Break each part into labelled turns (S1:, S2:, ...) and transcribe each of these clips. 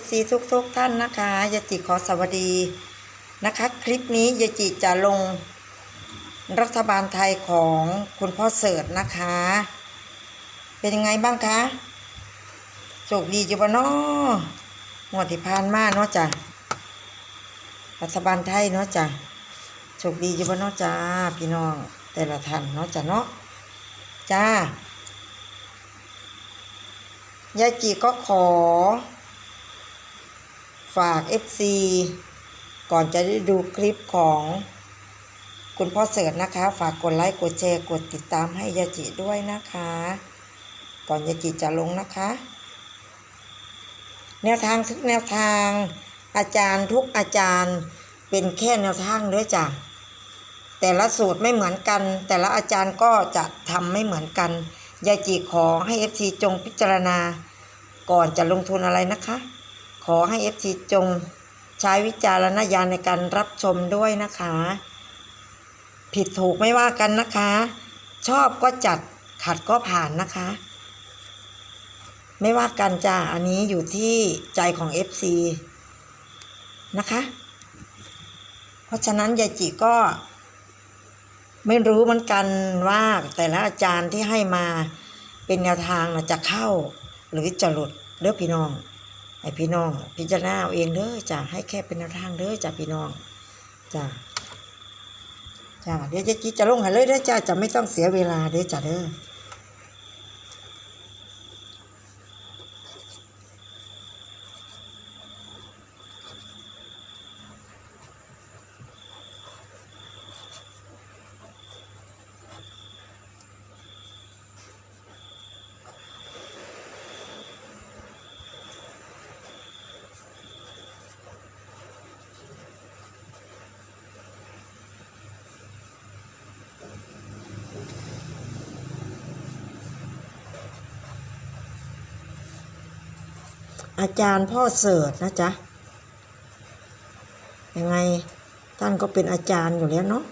S1: FC ทุกทุกๆท่านนะคะยาจิขอสวัสดีนะคะ คลิปนี้ยาจิจะลงรัฐบาลไทยของคุณพ่อเสิร์ชนะคะ เป็นยังไงบ้างคะโชคดีอยู่บ่เนาะงวดที่ผ่านมาเนาะจ้ะรัฐบาลไทยเนาะจ้ะโชคดีอยู่บ่เนาะจ้าพี่น้องแต่ละท่านเนาะจ้ะเนาะจ้ายายจีก็ขอ ฝาก FC ก่อนจะได้ดูคลิปของคุณพ่อเสิร์ชนะคะ ฝากกดไลค์กดแชร์กดติดตามให้ยาจิด้วยนะคะ ก่อนยาจิจะลงนะคะ แนวทางทุกแนวทาง อาจารย์ทุกอาจารย์เป็นแค่แนวทางด้วยจ้ะแต่ละสูตรไม่เหมือนกัน แต่ละอาจารย์ก็จะทำไม่เหมือนกันยายจีขอให้ FC จงพิจารณา ก่อนจะลงทุนอะไรนะคะ ขอให้ FC จงใช้วิจารณญาณในการรับชมด้วยนะคะ ผิดถูกไม่ว่ากันนะคะ ชอบก็จัดขัดก็ผ่านนะคะ ไม่ว่ากันจ้าอันนี้อยู่ที่ใจของ FC นะคะ เพราะฉะนั้นยายจิก็ไม่รู้เหมือนกันว่าแต่ละอาจารย์ที่ให้มาเป็นแนวทางนะจะเข้าหรือจะหลุดเด้อพี่น้อง ให้พี่น้อง พิจารณาเอาเองเด้อจ้ะให้แค่เป็นแนวทางเด้อจ้ะพี่น้องจ้ะจ้ะเดี๋ยวจะจีจะลงให้เลยเด้อจ้ะจะไม่ต้องเสียเวลาเด้อจ้ะเด้อ อาจารย์พ่อเสิร์ชนะจ๊ะ ยังไงท่านก็เป็นอาจารย์อยู่แล้วเนาะ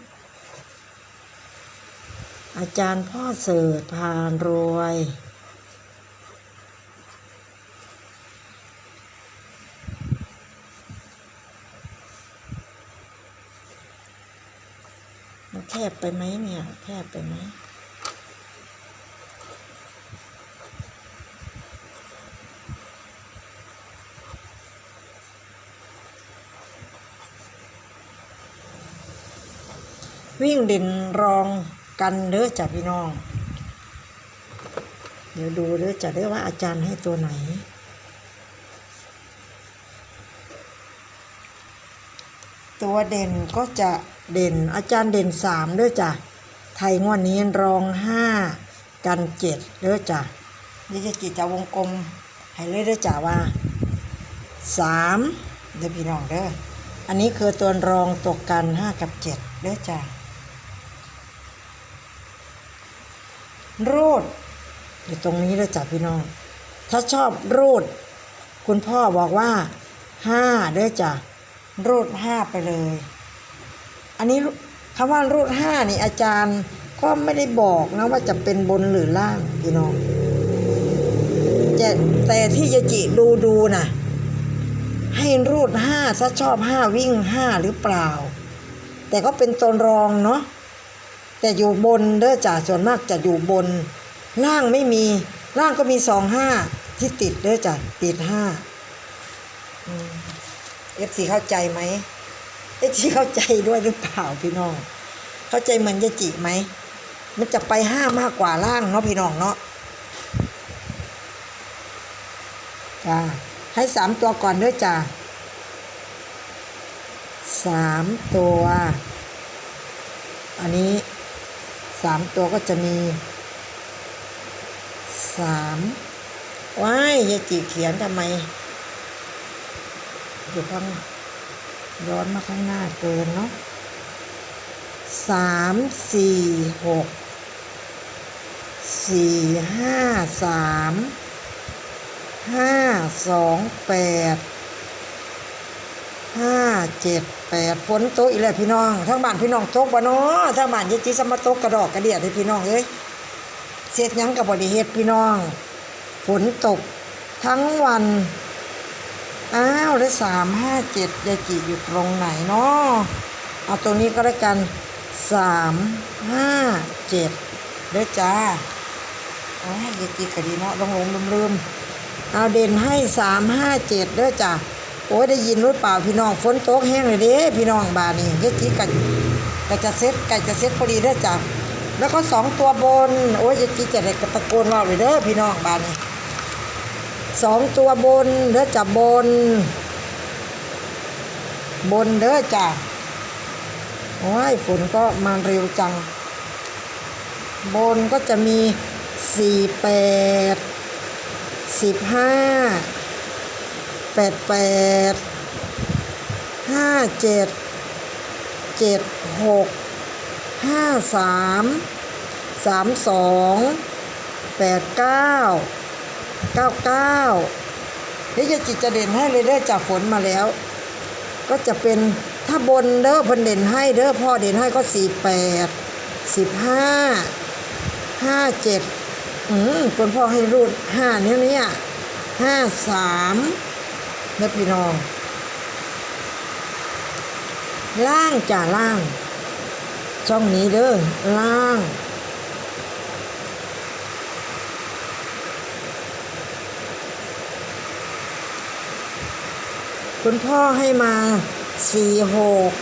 S1: อาจารย์พ่อเสิร์ชพานรวยมันแคบไปไหมเนี่ย แคบไปไหม วิ่งเด่นรองกันเด้อจ้ะพี่น้อง เดี๋ยวดูเด้อจะได้ว่าอาจารย์ให้ตัวไหน ตัวเด่นก็จะเด่นอาจารย์เด่นสามเด้อจ้ะไทยงวดนี้รองห้ากันเจ็ดเด้อจ้ะนี่จะจิตจะวงกลมให้เลยเด้อจ้ะว่าสามเด้อพี่น้องเด้ออันนี้คือตัวรองตกกันห้ากับเจ็ดเด้อจ้ะ รูด อยู่ตรงนี้เลยจ้ะพี่น้อง ถ้าชอบรูด คุณพ่อบอกว่าห้าด้อจ้ะรูดห้าไปเลย อันนี้คำว่ารูดห้านี่อาจารย์ก็ไม่ได้บอกนะว่าจะเป็นบนหรือล่างพี่น้องแต่แต่ที่ยาจิดูดูนะให้รูดห้าถ้าชอบห้าวิ่งห้าหรือเปล่า แต่ก็เป็นตัวรองเนาะ แต่อยู่บนเด้อจ่าส่วนมากจะอยู่บน ล่างไม่มีล่างก็มีสองห้าที่ติดเด้อจ่าติดห้าเอฟซีเข้าใจไหมเอฟซีเข้าใจด้วยหรือเปล่าพี่น้อง เข้าใจเหมือนยาจิไหมมันจะไปห้ามากกว่าล่างเนาะพี่น้องเนาะจ้าให้สามตัวก่อนเด้อจ้าสามตัว อันนี้ สามตัวก็จะมีสามว้ายยายจีเขียนทำไม อยู่ข้างย้อนมาข้างหน้าเกินเนาะสามสี่หกสี่ห้าสามห้าสองแปด ห้าเจ็ดแปดฝนตกอีกแล้วพี่น้องทั้งบ้านพี่น้องตกบ่เนาะทั้งบ้านยายจีสมาตกกระดอกกระเดียดให้พี่น้องเอ้ยเสียดหยังกับบริเหตุพี่น้อง ฝนตกทั้งวันอ้าวแล้วสามห้าเจ็ดยายจิอยู่ตรงไหนเนาะเอาตรงนี้ก็แล้กันสามห้าเจ็ดเด้อจ้าโอ้ยยายจิกะดีเนาะลงลงลืมลืมเอาเด่นให้สามห้าเจ็ดเด้อจ้า โอ้ยได้ยินหรือเปล่าพี่น้องฝนตกแห้งเลยเด้พี่น้องบานนี่ยายจิกะก็จะเซ็ตไก่จะเซ็ตพอดีเด้จ้าแล้วก็สองตัวบน โอ้ยยายจิจะได้ตะโกนว่าเลยเด้อพี่น้องบานนี่สองตัวบนเด้อจับบน บนเด้อจ้ะโอ้ยฝนก็มาเร็วจัง บนก็จะมีสี่แปดสิบห้า แปดแปดห้าเจ็ดเจ็ดหกห้าสามสามสองแปดเก้าเก้าเก้าเดี๋ยจะจิตจะเด่นให้เลยเด้จากฝนมาแล้ว ก็จะเป็นถ้าบนเด้อพันเด่นให้เด้อพ่อเด่นให้ก็สี่แปดสิบห้าห้าเจ็ดอืมคนพ่อให้รูดห้าเนี้ยเนี่ยห้าสาม นะพี่น้อง ล่างจ่าล่าง ช่องนี้เด้อล่าง คุณพ่อให้มาสี่หก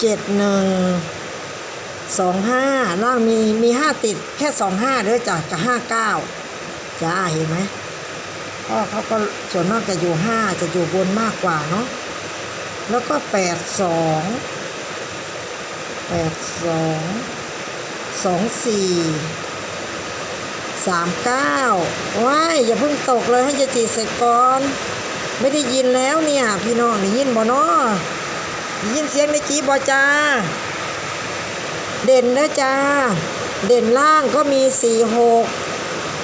S1: เจ็ดหนึ่งสองห้าล่างมีมีห้าติดแค่สองห้าเด้อจ้ะกับห้าเก้าจ้าเห็นไหม พ่อเขาก็ส่วนมากจะอยู่ห้าจะอยู่บนมากกว่าเนาะแล้วก็แปดสองแปดสองสองสี่สามเก้าว้ายอย่าเพิ่งตกเลยให้จะจีเสร็จก่อน ไม่ได้ยินแล้วเนี่ย พี่น้องได้ยินบ่เนาะได้ยินเสียงในจีบ่จ้า เด่นนะจ้า เด่นล่างก็มีสี่หก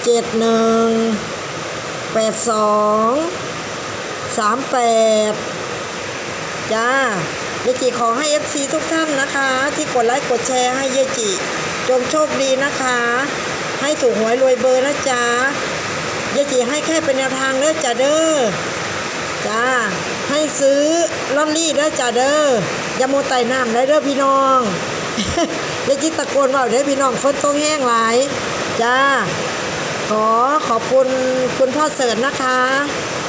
S1: เจ็ดหนึ่ง แปดสองสามแปดจ้าเยจิขอให้ FC ทุกท่านนะคะ ที่กดไลค์กดแชร์ให้เยจิ จงโชคดีนะคะ ให้ถูกหวยรวยเบอร์นะจ๊ะเยจิให้แค่เป็นแนวทางเด้อจ้าเด้อจ้าให้ซื้อลอตเตอรี่เด้อจ้าเด้ออย่าโมไต่น้ำได้เด้อพี่น้องอย่าจิตตะโกนว่าเด้อพี่น้องฝนตกแห้งหลายจ้า ขอขอบคุณคุณพ่อเสิร์ชนะคะ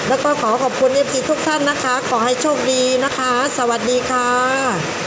S1: แล้วก็ขอขอบคุณเอฟซีทุกท่านนะคะ ขอให้โชคดีนะคะ สวัสดีค่ะ